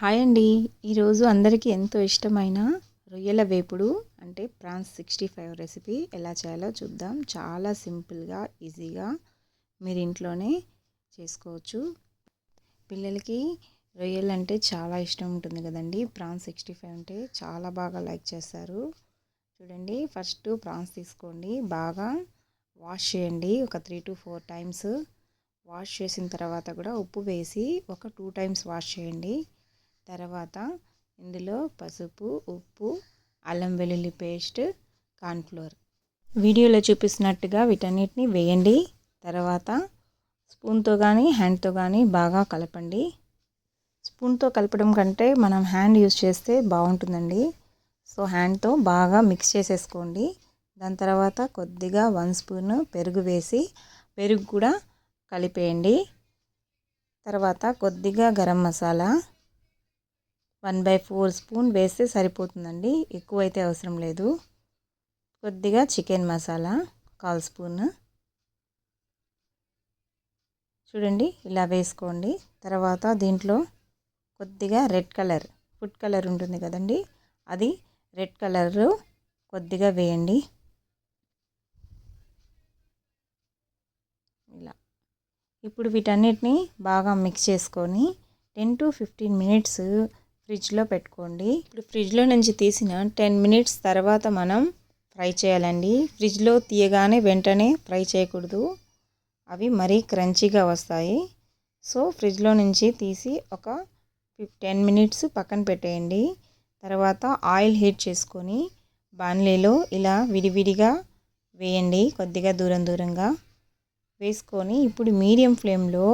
Hi అండి. ఈరోజు అందరికీ ఎంతో ఇష్టమైన రొయ్యల వేపుడు అంటే ప్రాన్స్ సిక్స్టీ ఫైవ్ రెసిపీ ఎలా చేయాలో చూద్దాం. చాలా సింపుల్గా ఈజీగా మీరు ఇంట్లోనే చేసుకోవచ్చు. పిల్లలకి రొయ్యలు అంటే చాలా ఇష్టం ఉంటుంది కదండి. ప్రాన్స్ సిక్స్టీ ఫైవ్ అంటే చాలా బాగా లైక్ చేస్తారు. చూడండి ఫస్ట్ ప్రాన్స్ తీసుకోండి. బాగా వాష్ చేయండి. ఒక three to four times wash చేసిన తర్వాత కూడా ఉప్పు వేసి ఒక టూ టైమ్స్ వాష్ చేయండి. తర్వాత ఇందులో పసుపు ఉప్పు అల్లం వెల్లుల్లి పేస్ట్ కార్న్ఫ్లోర్. వీడియోలో చూపిస్తున్నట్టుగా వీటన్నిటిని వేయండి. తర్వాత స్పూన్తో కానీ హ్యాండ్తో కానీ బాగా కలపండి. స్పూన్తో కలపడం కంటే మనం హ్యాండ్ యూస్ చేస్తే బాగుంటుందండి. సో హ్యాండ్తో బాగా మిక్స్ చేసేసుకోండి. దాని తర్వాత కొద్దిగా వన్ స్పూన్ పెరుగు వేసి పెరుగు కూడా కలిపేయండి. తర్వాత కొద్దిగా garam masala one by four spoon వేస్తే సరిపోతుందండి. ఎక్కువ అయితే అవసరం లేదు. కొద్దిగా చికెన్ మసాలా కాల్ స్పూన్. చూడండి ఇలా వేసుకోండి. తర్వాత దీంట్లో కొద్దిగా రెడ్ కలర్ ఫుడ్ కలర్ ఉంటుంది కదండి. అది రెడ్ కలర్ కొద్దిగా వేయండి. ఇలా. ఇప్పుడు వీటన్నిటిని బాగా మిక్స్ చేసుకొని టెన్ టు ఫిఫ్టీన్ మినిట్స్ ఫ్రిడ్జ్లో పెట్టుకోండి. ఇప్పుడు ఫ్రిడ్జ్లో నుంచి తీసిన టెన్ మినిట్స్ తర్వాత మనం ఫ్రై చేయాలండి. ఫ్రిడ్జ్లో తీయగానే వెంటనే ఫ్రై చేయకూడదు. అవి మరీ క్రంచీగా వస్తాయి. సో ఫ్రిడ్జ్లో నుంచి తీసి ఒక టెన్ మినిట్స్ పక్కన పెట్టేయండి. తర్వాత ఆయిల్ హీట్ చేసుకొని బాణలేలో ఇలా విడివిడిగా వేయండి. కొద్దిగా దూరం దూరంగా వేసుకొని ఇప్పుడు మీడియం ఫ్లేమ్లో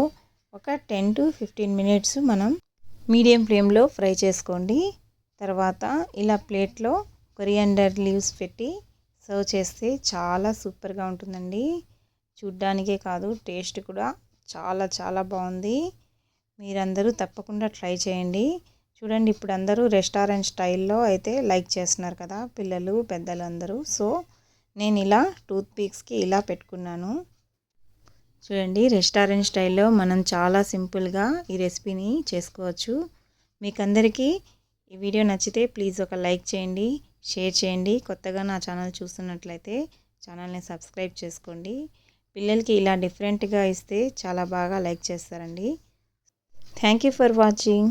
ఒక టెన్ టు ఫిఫ్టీన్ మినిట్స్ మనం మీడియం ఫ్లేమ్లో ఫ్రై చేసుకోండి. తర్వాత ఇలా ప్లేట్లో కొరియాండర్ లీవ్స్ పెట్టి సర్వ్ చేస్తే చాలా సూపర్గా ఉంటుందండి. చూడ్డానికే కాదు టేస్ట్ కూడా చాలా చాలా బాగుంది. మీరందరూ తప్పకుండా ట్రై చేయండి. చూడండి ఇప్పుడు అందరూ రెస్టారెంట్ స్టైల్లో అయితే లైక్ చేస్తున్నారు కదా పిల్లలు పెద్దలు అందరూ సో నేను ఇలా టూత్ పిక్స్కి ఇలా పెట్టుకున్నాను. చూడండి రెస్టారెంట్ స్టైల్లో మనం చాలా సింపుల్గా ఈ రెసిపీని చేసుకోవచ్చు. మీకు అందరికీ ఈ వీడియో నచ్చితే ప్లీజ్ ఒక లైక్ చేయండి షేర్ చేయండి. కొత్తగా నా ఛానల్ చూస్తున్నట్లయితే ఛానల్ని సబ్స్క్రైబ్ చేసుకోండి. పిల్లలకి ఇలా డిఫరెంట్గా ఇస్తే చాలా బాగా లైక్ చేస్తారండి. Thank you for watching.